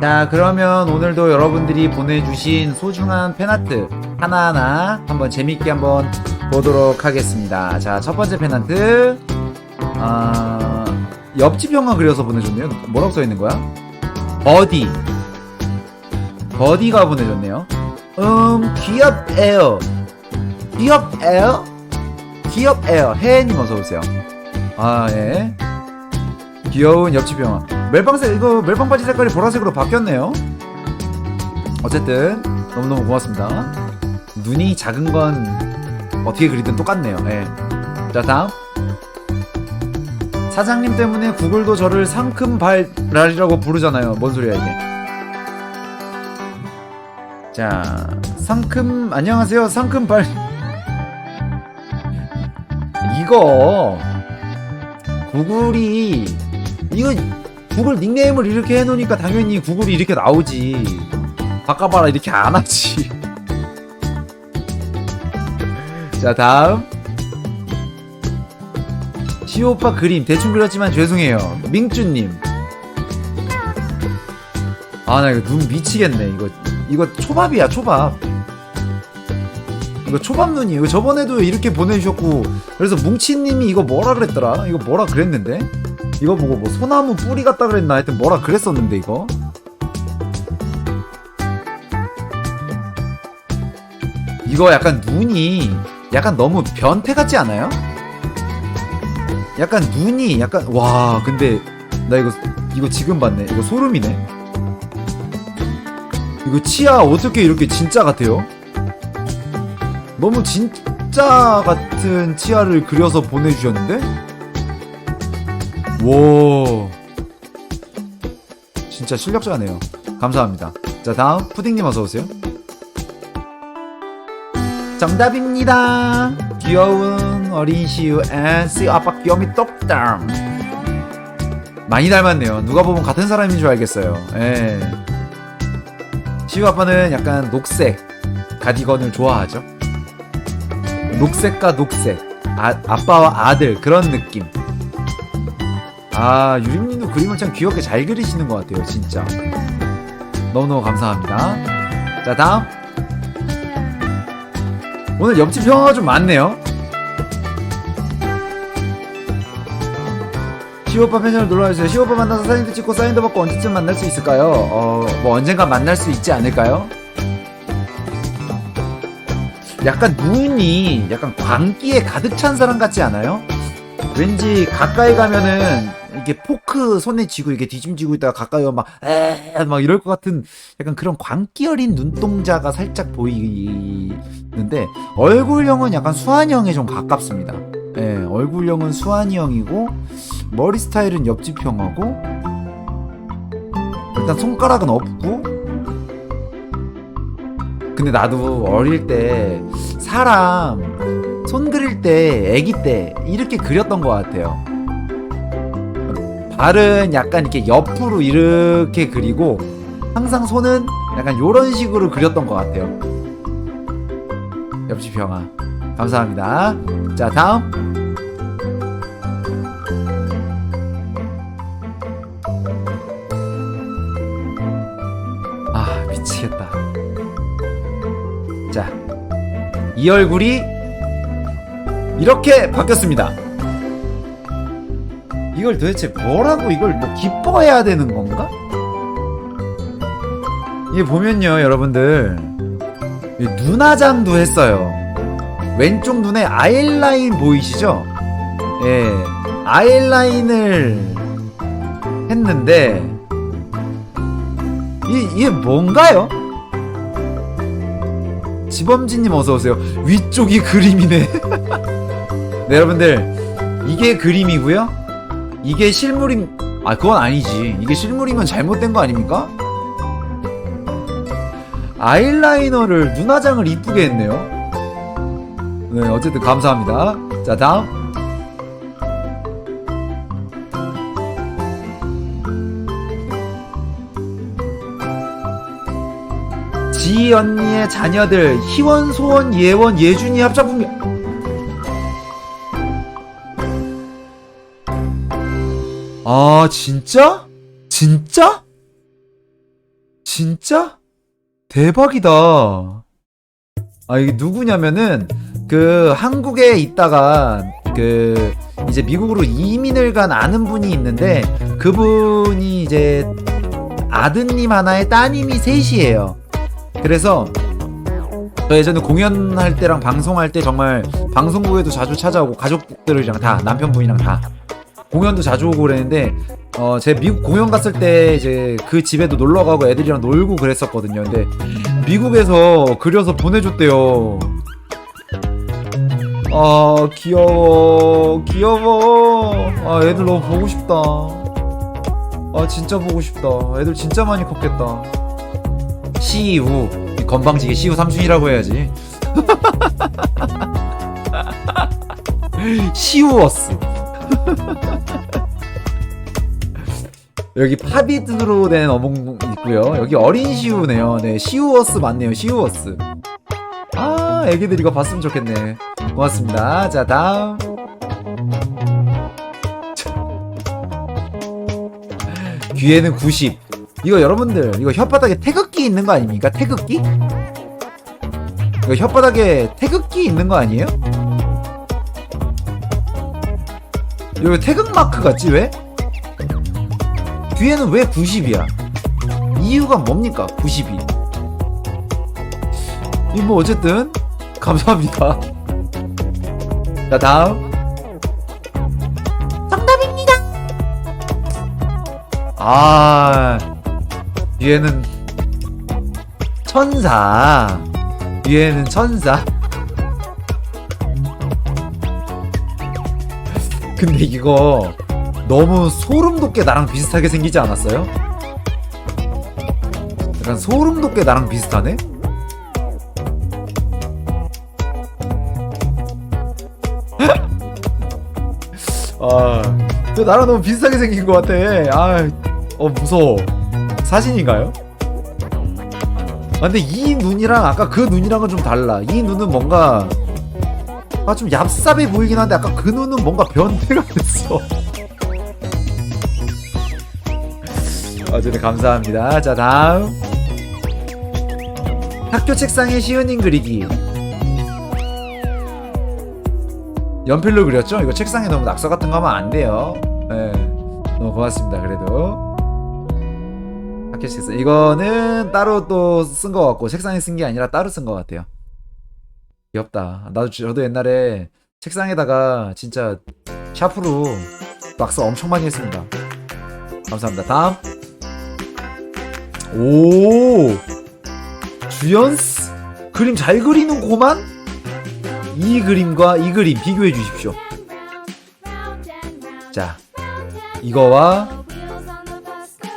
자, 그러면 오늘도 여러분들이 보내주신 소중한 팬아트 하나하나 한번 재밌게 한번 보도록 하겠습니다. 자, 첫 번째 팬아트. 아, 옆집 형아 그려서 보내줬네요. 뭐라고 써있는 거야? 버디. 버디가 보내줬네요. 음, 귀엽에요. 귀엽에요? 귀엽에요. 혜님 어서오세요. 아, 예. 귀여운 옆집 형아. 멜빵색, 이거 멜빵 바지 색깔이 보라색으로 바뀌었네요. 어쨌든, 너무너무 고맙습니다. 눈이 작은 건 어떻게 그리든 똑같네요. 예. 자, 다음. 사장님 때문에 구글도 저를 상큼발랄이라고 부르잖아요. 뭔 소리야, 이게. 자, 상큼, 안녕하세요. 상큼발. 이거, 구글이, 이거, 구글 닉네임을 이렇게 해놓으니까 당연히 구글이 이렇게 나오지. 바꿔봐라, 이렇게 안 하지. 자, 다음. 시오빠 그림 대충 그렸지만 죄송해요. 민쭈님. 아, 나 이거 눈 미치겠네. 이거, 이거 초밥이야, 초밥. 이거 초밥 눈이. 이거 저번에도 이렇게 보내주셨고. 그래서 뭉치님이 이거 뭐라 그랬더라? 이거 뭐라 그랬는데? 이거 보고 뭐 소나무 뿌리 같다 그랬나? 하여튼 뭐라 그랬었는데, 이거. 이거 약간 눈이 약간 너무 변태 같지 않아요? 약간 눈이 약간 와 근데 나 이거 이거 지금 봤네 이거 소름이네 이거 치아 어떻게 이렇게 진짜 같아요? 너무 진짜 같은 치아를 그려서 보내주셨는데? 와 진짜 실력자네요 감사합니다 자 다음 푸딩님 어서 오세요 정답입니다. 귀여운 어린 시우 앤씨 아빠 귀염이 똑담. 많이 닮았네요. 누가 보면 같은 사람인 줄 알겠어요. 예. 시우 아빠는 약간 녹색 가디건을 좋아하죠. 녹색과 녹색. 아, 아빠와 아들 그런 느낌. 아 유림님도 그림을 참 귀엽게 잘 그리시는 것 같아요. 진짜. 너무너무 감사합니다. 자 다음. 오늘 옆집 형아가 좀 많네요. 시오빠 펜션을 놀러와주세요. 시오빠 만나서 사진도 찍고 사인도 받고 언제쯤 만날 수 있을까요? 어, 뭐 언젠가 만날 수 있지 않을까요? 약간 눈이 약간 광기에 가득 찬 사람 같지 않아요? 왠지 가까이 가면은 이게 포크 손에 쥐고 이게 뒤짐지고 있다가 가까이 오면 막, 에, 막 이럴 것 같은 약간 그런 광기 어린 눈동자가 살짝 보이는데 얼굴형은 약간 수환형에 좀 가깝습니다. 예, 얼굴형은 수환이 형이고 머리 스타일은 옆집 형하고 일단 손가락은 없고 근데 나도 어릴 때 사람 손 그릴 때 아기 때 이렇게 그렸던 것 같아요. 발은 약간 이렇게 옆으로 이렇게 그리고 항상 손은 약간 요런 식으로 그렸던 것 같아요. 옆집 형아 감사합니다. 자 다음 아 미치겠다. 자 이 얼굴이 이렇게 바뀌었습니다. 이걸 도대체 뭐라고 이걸 뭐 기뻐해야 되는 건가? 이게 보면요 여러분들 이 눈화장도 했어요 왼쪽 눈에 아이라인 보이시죠? 예 아이라인을 했는데 이, 이게 뭔가요? 지범진님 어서오세요 위쪽이 그림이네 네 여러분들 이게 그림이고요 이게 실물인 아 그건 아니지. 이게 실물이면 잘못된 거 아닙니까? 아이라이너를 눈화장을 이쁘게 했네요. 네 어쨌든 감사합니다. 자 다음. 지희 언니의 자녀들 희원 소원 예원 예준이 합작품이 아 진짜? 진짜? 진짜? 대박이다. 아, 이게 누구냐면은, 그, 한국에 있다가, 그, 이제 미국으로 이민을 간 아는 분이 있는데, 그분이 이제, 아드님 하나에 따님이 셋이에요. 그래서, 저 예전에 공연할 때랑 방송할 때 정말 방송국에도 자주 찾아오고 가족들이랑 다 남편분이랑 다 공연도 자주 오고 그랬는데 어 제 미국 공연 갔을 때 이제 그 집에도 놀러 가고 애들이랑 놀고 그랬었거든요. 근데 미국에서 그려서 보내줬대요. 아 귀여워 귀여워. 아 애들 너무 보고 싶다. 아 진짜 보고 싶다. 애들 진짜 많이 컸겠다. 이 건방지게 시우 삼촌이라고 해야지. 시우어스 여기 파비드로 된 어몽 있고요. 여기 어린 시우네요. 네 시우어스 맞네요. 시우어스. 아 애기들 이거 봤으면 좋겠네. 고맙습니다. 자 다음. 귀에는 90 이거 여러분들 이거 혓바닥에 태극기 있는 거 아닙니까? 태극기? 이거 혓바닥에 태극기 있는 거 아니에요? 여기 태극 마크 같지 왜? 뒤에는 왜 90이야? 이유가 뭡니까 90이? 이뭐 어쨌든 감사합니다. 자 다음. 정답입니다. 아 뒤에는 천사. 뒤에는 천사 근데 이거 너무 소름 돋게 나랑 비슷하게 생기지 않았어요? 약간 소름 돋게 나랑 비슷하네? 아, 저 나랑 너무 비슷하게 생긴 것 같아. 아, 어 무서워. 사진인가요? 아, 근데 이 눈이랑 아까 그 눈이랑은 좀 달라. 이 눈은 뭔가 아 좀 얍삽해 보이긴 한데 아까 그 눈은 뭔가 변태가 됐어. 어쨌든 감사합니다. 자 다음 학교 책상에 시은님 그리기. 연필로 그렸죠? 이거 책상에 너무 낙서 같은 거 하면 안 돼요. 네, 너무 고맙습니다. 그래도 학교 책상 이거는 따로 또 쓴 거 같고 책상에 쓴 게 아니라 따로 쓴 거 같아요. 귀엽다. 나도 저도 옛날에 책상에다가 진짜 샤프로 낙서 엄청 많이 했습니다. 감사합니다. 다음 오 주연스 그림 잘 그리는 고만 이 그림과 이 그림 비교해 주십시오. 자 이거와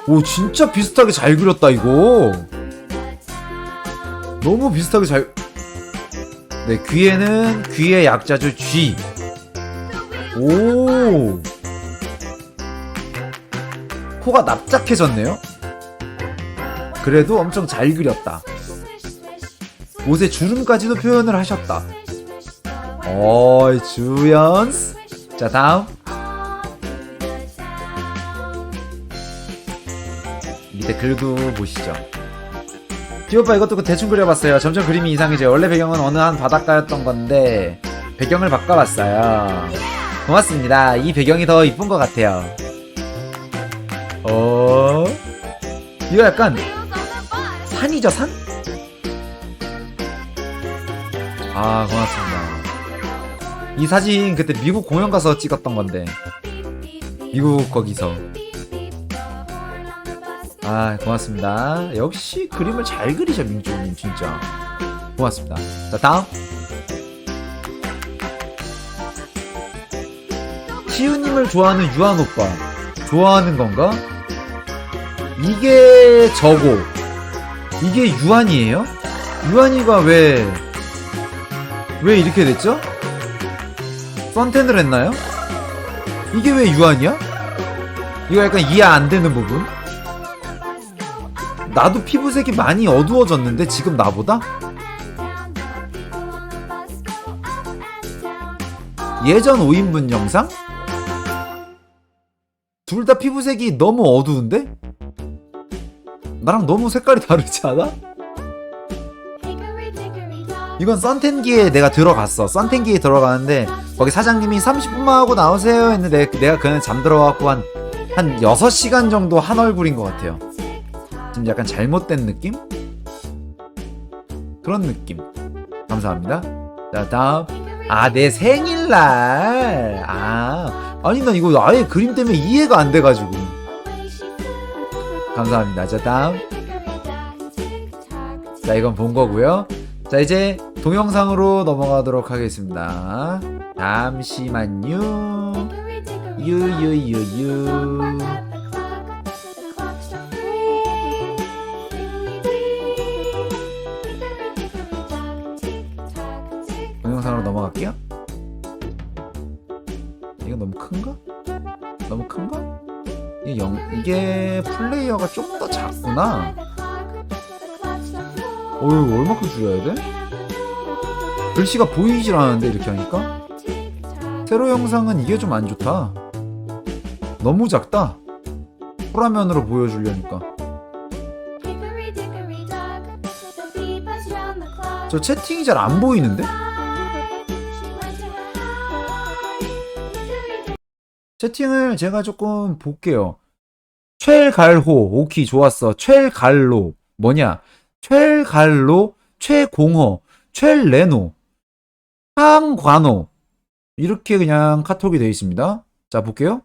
오 진짜 비슷하게 잘 그렸다 이거 너무 비슷하게 잘 네, 귀에는 귀의 약자죠 쥐. 오. 코가 납작해졌네요. 그래도 엄청 잘 그렸다. 옷에 주름까지도 표현을 하셨다. 어이, 주연스. 자, 다음. 밑에 글도 보시죠. 디오빠 이것도 그 대충 그려봤어요. 점점 그림이 이상해져요. 원래 배경은 어느 한 바닷가였던 건데 배경을 바꿔봤어요. 고맙습니다. 이 배경이 더 이쁜 것 같아요. 어? 이거 약간 산이죠 산? 아 고맙습니다. 이 사진 그때 미국 공연 가서 찍었던 건데 미국 거기서 아 고맙습니다 역시 그림을 잘 그리셔 민주님 진짜 고맙습니다 자 다음 시우님을 좋아하는 유한 오빠 좋아하는 건가? 이게 저고 이게 유한이에요? 유한이가 왜 왜 이렇게 됐죠? 썬텐을 했나요? 이게 왜 유한이야? 이거 약간 이해 안 되는 부분? 나도 피부색이 많이 어두워졌는데 지금 나보다? 예전 5인분 영상? 둘 다 피부색이 너무 어두운데? 나랑 너무 색깔이 다르지 않아? 이건 썬텐기에 내가 들어갔어. 썬텐기에 들어가는데 거기 사장님이 30분만 하고 나오세요 했는데 내가 그냥 잠들어갖고 한, 한 6시간 정도 한 얼굴인 것 같아요. 지금 약간 잘못된 느낌? 그런 느낌. 감사합니다. 자, 다음. 아, 내 생일날. 아, 아니, 나 이거 아예 그림 때문에 이해가 안 돼가지고. 감사합니다. 자, 다음. 자, 이건 본 거고요. 자, 이제 동영상으로 넘어가도록 하겠습니다. 잠시만요. 유유유유. 동영상으로 넘어갈게요. 이거 너무 큰가? 너무 큰가? 이게 영, 이게 플레이어가 좀더 작구나. 어휴, 얼마큼 줄여야 돼? 글씨가 보이질 않는데, 이렇게 하니까? 세로 영상은 이게 좀 안 좋다. 너무 작다. 풀화면으로 보여주려니까. 저 채팅이 잘 안 보이는데? 채팅을 제가 조금 볼게요. 최갈호, 오키 좋았어. 최갈로, 뭐냐? 최갈로, 최공호, 최레노, 황관호. 이렇게 그냥 카톡이 되어 있습니다. 자, 볼게요.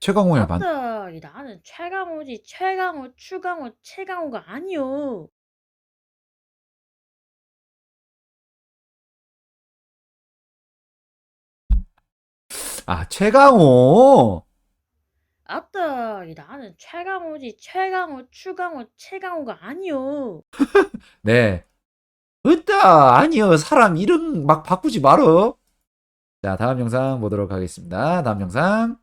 최강호의 반. 아따, 나는 최강호지 최강호 추강호 최강호가 아니요. 아, 최강호. 아따, 나는 최강호지 최강호 추강호 최강호가 아니요. 네. 으따, 아니요. 사람 이름 막 바꾸지 말어. 자, 다음 영상 보도록 하겠습니다. 다음 영상.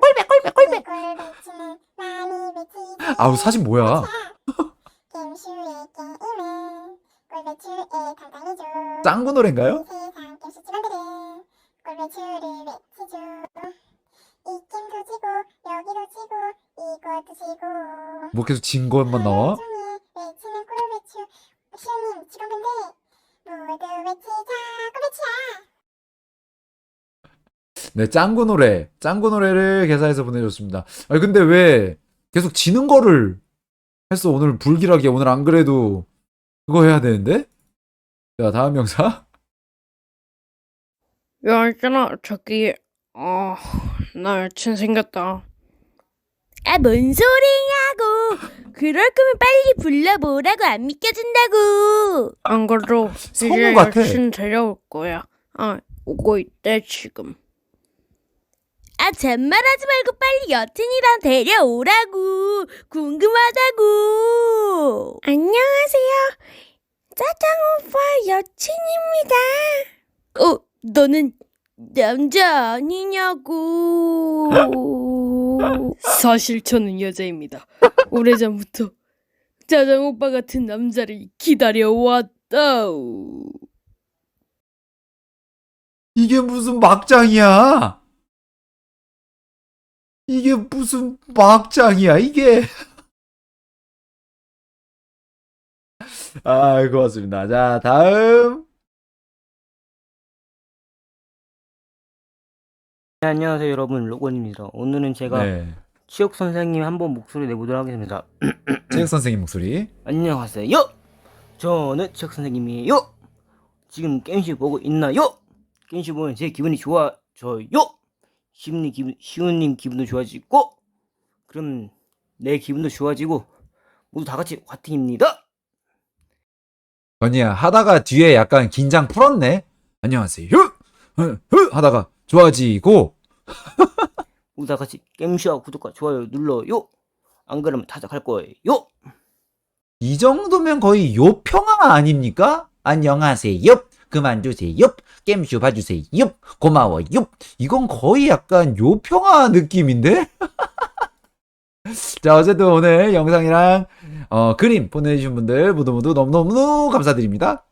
꼴배, 꼴배, 꼴배. 아우, 사진 뭐야? 게임슈의 게임은 꼴배추의 담당이죠 짱구 노래인가요? 뭐 계속 진 것만 나와? 네, 짱구 노래. 짱구 노래를 개사해서 보내줬습니다. 아니, 근데 왜 계속 지는 거를 했어? 오늘 불길하게. 오늘 안 그래도 그거 해야 되는데? 자, 다음 영상. 야, 있잖아 저기 어, 나 여친 생겼다. 아, 뭔 소리냐고. 그럴 거면 빨리 불러보라고 안 믿겨준다고. 안 그래도 성우 이제 같아. 여친 데려올 거야. 아, 오고 있대 지금. 아, 잔말하지 말고 빨리 여친이랑 데려오라고. 궁금하다고. 안녕하세요. 짜장 오빠 여친입니다. 어, 너는 남자 아니냐고. 사실 저는 여자입니다. 오래전부터 짜장 오빠 같은 남자를 기다려왔다. 이게 무슨 막장이야? 이게 무슨 막장이야, 이게? 아, 고맙습니다. 자, 다음. 네, 안녕하세요 여러분 로건입니다. 오늘은 제가 네. 치혁 선생님 한번 목소리 내보도록 하겠습니다. 체육 선생님 목소리. 안녕하세요. 저는 치혁 선생님이에요. 지금 게임쇼 보고 있나요? 게임쇼 보면 제 기분이 좋아져요. 시훈님 기분, 시훈님 기분도 좋아지고 그럼 내 기분도 좋아지고 모두 다 같이 화팅입니다. 건이야, 하다가 뒤에 약간 긴장 풀었네? 안녕하세요. 하다가 좋아지고. 모두 다 같이 게임쇼 구독과 좋아요 눌러요. 안 그러면 타작할 거예요. 이 정도면 거의 요평화 아닙니까? 안녕하세요. 그만두세요. 게임쇼 봐주세요. 고마워요. 이건 거의 약간 요평화 느낌인데? 자, 어쨌든 오늘 영상이랑 어, 그림 보내주신 분들 모두 모두 너무너무 감사드립니다.